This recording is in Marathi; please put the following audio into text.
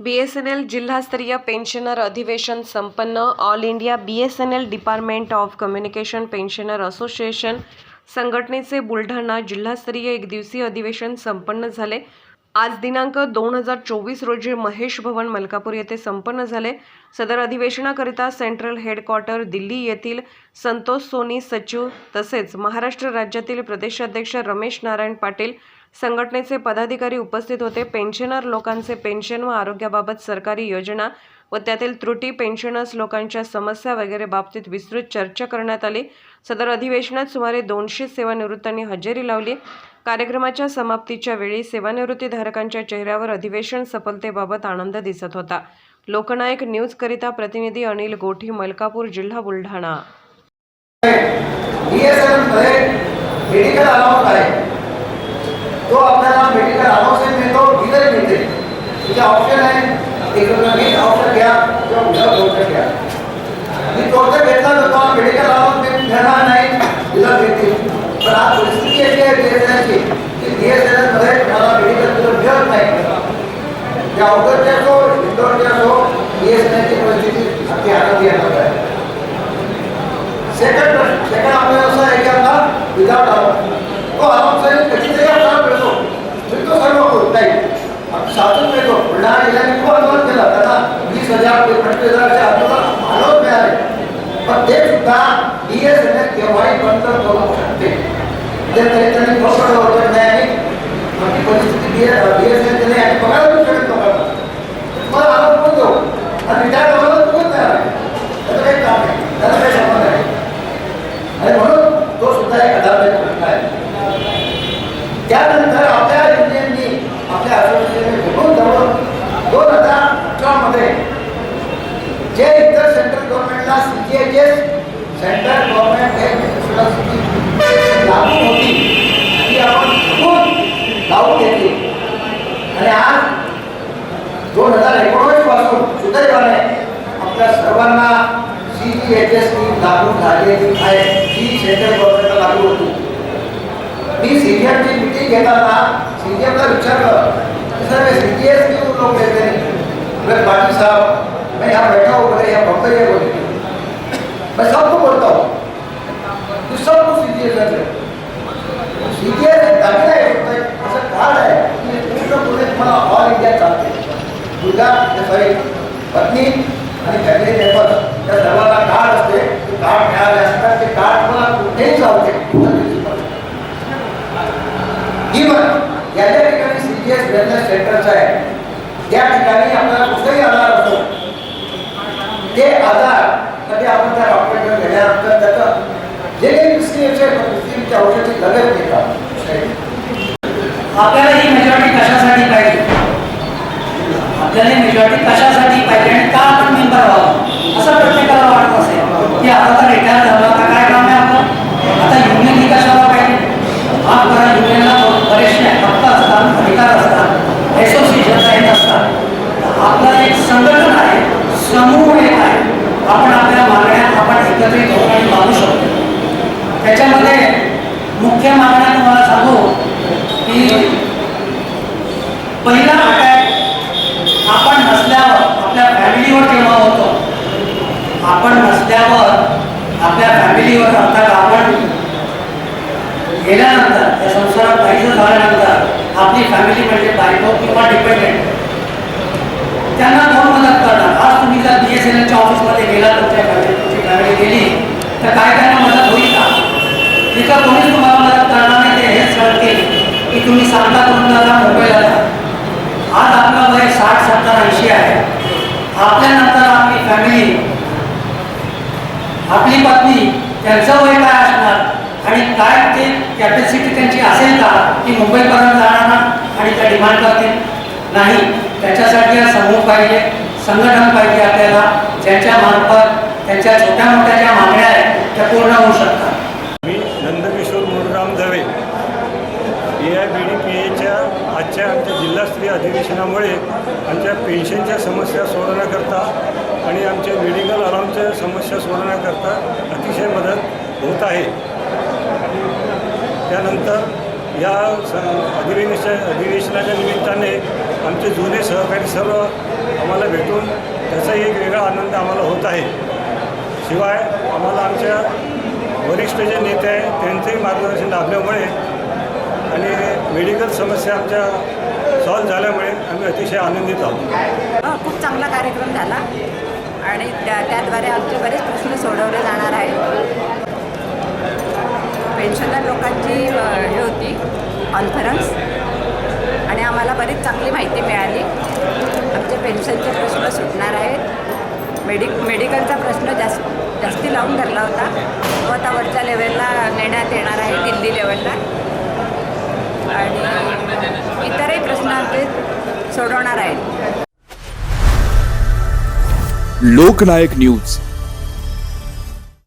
बी एस एन एल जिल्हास्तरीय पेन्शनर अधिवेशन संपन्न. All India B S N L department of communication pensioner association संघटनेचे बुलढाणा जिल्हास्तरीय एकदिवसीय अधिवेशन संपन्न झाले. आज दिनांक दोन हजार चोवीस रोजी महेश भवन मलकापूर येथे संपन्न झाले. सदर अधिवेशनाकरिता सेंट्रल हेडक्वार्टर दिल्ली येथील संतोष सोनी सचिव तसेच महाराष्ट्र राज्यातील प्रदेशाध्यक्ष रमेश नारायण पाटील संघटनेचे पदाधिकारी उपस्थित होते. पेन्शनर लोकांचे पेन्शन व आरोग्याबाबत सरकारी योजना व त्यातील त्रुटी पेन्शनर्स लोकांच्या समस्या वगैरे बाबतीत विस्तृत चर्चा करण्यात आली. सदर अधिवेशनात सुमारे दोनशे सेवानिवृत्तांनी हजेरी लावली. कार्यक्रमाच्या समाप्तीच्या वेळी सेवानिवृत्तीधारकांच्या चेहऱ्यावर अधिवेशन सफलतेबाबत आनंद दिसत होता. लोकनायक न्यूजकरिता प्रतिनिधी अनिल गोठी मलकापूर जिल्हा बुलढाणा बीएसएनमध्ये मेडिकल अलाउन्स आहे तो आपल्याला मेडिकल अलाउन्स मिळतो डिलर मिळते तिथे ऑप्शन आहे. एक वीस ऑप्शन आपण साधून मिळतो बुलढाणा जिल्ह्याने खूप आंदोलन केलं त्यांना वीस हज़ार ते पंचवीस हजारचे आंदोलन आलोच मिळाले पण ते सुद्धा बी एस एन एल केव्हाही बंद करू शकते म्हणजे तरी त्यांनी प्रॉपर होत आणि आपली परिस्थिती B B S N L आणि बघायला देऊ शकत लोकांना मला आरोप पण देऊ आणि रिटायर करायला तुम्हीच नाही आले त्याचं काही काम नाही त्याला काही संबंध नाही आणि म्हणून तो सुद्धा एक आधारदायक प्रश्न आहे त्यानंतर आपल्या युनियननी आपल्या असोसिएशनने घडून जवळ दोन हज़ार अठरामध्ये जे इतर central गव्हर्नमेंटला C G H S central government health इन्शुरन्सची लागू होती। ती आपण घडून लावून घेतली आणि आज दोन हज़ार एकोणीस पासून सुदैवाने आपल्या सर्वांना C G H S scheme लागू झालेली आहे. जी सेंट्रल गव्हर्नमेंटला लागू होती. मी सीजीएमची मिटिंग घेताना सीजीएमला विचारलं सर मैं सी जी एस क्यों लोग देते मैं पाटिल साहब, मैं यहाँ बैठा हूँ बोले यहाँ है बोले मैं सबको बोलता हूँ कि सबको सी जी एस है सी जी एस दाखिला आहे फक्त असं कार्ड आहे की पूर्ण पुणे तुम्हाला ऑल इंडिया चालते मुलगा सॉरी पत्नी आणि फॅमिली मेंबर या सर्वांना कार्ड असते, ते कार्ड मिळाले असतात ते कार्ड तुम्हाला कुठेही चालते इवन या ज्या ठिकाणी सी जी एस वेलनेस सेंटरचं आहे त्या ठिकाणी आपल्याला कुठलाही आधार असतो ते आधार कधी आपण त्या डॉक्टरकडे गेल्यानंतर त्याचं जे काही प्रिस्क्रिप्शन प्रिस्क्रिप्शनच्या औषधी लगेच घेतात. आपल्याला ही मेजॉरिटी कशासाठी पाहिजे? आपल्याला मेजॉरिटी कशासाठी पाहिजे आणि का आपण मेंबर व्हावं असं प्रत्येकाला वाटत असेल की आता तर रिटायर झालं आता काय काम आहे आपलं आता युनियन ही कशाला पाहिजे हा करा युनियनला बरेचसे हक्क असतात अधिकार असतात असोसिएशन आहेत असतात तर आपलं एक संघटन आहे समूह एक आहे आपण आपल्या मागण्या आपण एकत्रित होऊन आणि मागू शकतो त्याच्यामध्ये मुख्य मागण्या तुम्हाला सांगू की पहिला अटॅक आपण नसल्यावर आपल्या फॅमिलीवर जेव्हा होतो? आपण नसल्यावर आपल्या फॅमिलीवर अर्थात आपण गेल्यानंतर त्या संसारात काहीच झाल्यानंतर आपली फॅमिली म्हणजे बायको किंवा डिपेंडेंट त्यांना कोण मदत करणार? आज तुम्ही जर बी एस एन एलच्या ऑफिसमध्ये गेला तुमच्या फॅमिली तुमची फॅमिली गेली तर काय त्यांना मदत होईल का? तिथं कोणीच तुम्हाला मदत करणार नाही ते हेच सांगतील की तुम्ही सांगता तुम्हाला मोबाईल आला आज आपला वय साठ सत्तर ऐंशी आहे. आपल्यानंतर आपली फॅमिली आपली पत्नी त्यांचं वय काय असणार? आणि काय ते कॅपॅसिटी त्यांची असेल का? की मुंबईपर्यंत जाणार आणि त्या डिमांड करतील नाही. त्याच्यासाठी समूह पाहिजे संघटन पाहिजे आपल्याला. ज्यांच्या मार्फत त्यांच्या छोट्या मोठ्या ज्या मागण्या आहेत त्या पूर्ण होऊ शकतात. आजच्या आमच्या जिल्हास्तरीय अधिवेशनामुळे आमच्या पेन्शनच्या समस्या सोडवण्याकरता आणि आमच्या मेडिकल अलाउन्सच्या समस्या सोडवण्याकरता अतिशय मदत होत आहे. त्यानंतर या स अधिवेशन अधिवेशनाच्या निमित्ताने आमचे जुने सहकारी सर्व आम्हाला भेटून त्याचा एक वेगळा आनंद आम्हाला होत आहे. शिवाय आम्हाला आमच्या वरिष्ठ जे नेते आहे त्यांचंही मार्गदर्शन लाभल्यामुळे आणि मेडिकल समस्या आमच्या सॉल्व्ह झाल्यामुळे आम्ही अतिशय आनंदित आहोत. हो, खूप चांगला कार्यक्रम झाला आणि त्या त्याद्वारे आमचे बरेच प्रश्न सोडवले जाणार आहेत. पेन्शनर लोकांची हे होती कॉन्फरन्स आणि आम्हाला बरीच चांगली माहिती मिळाली. आमचे पेन्शनचे प्रश्न सुटणार आहेत. मेडिक मेडिकलचा प्रश्न जास्त जास्ती लावून धरला होता. तो आता वरच्या लेवलला नेण्यात येणार आहे दिल्ली लेवलला आणि इतरही प्रश्न आमचे सोडवणार आहेत. लोकनायक न्यूज.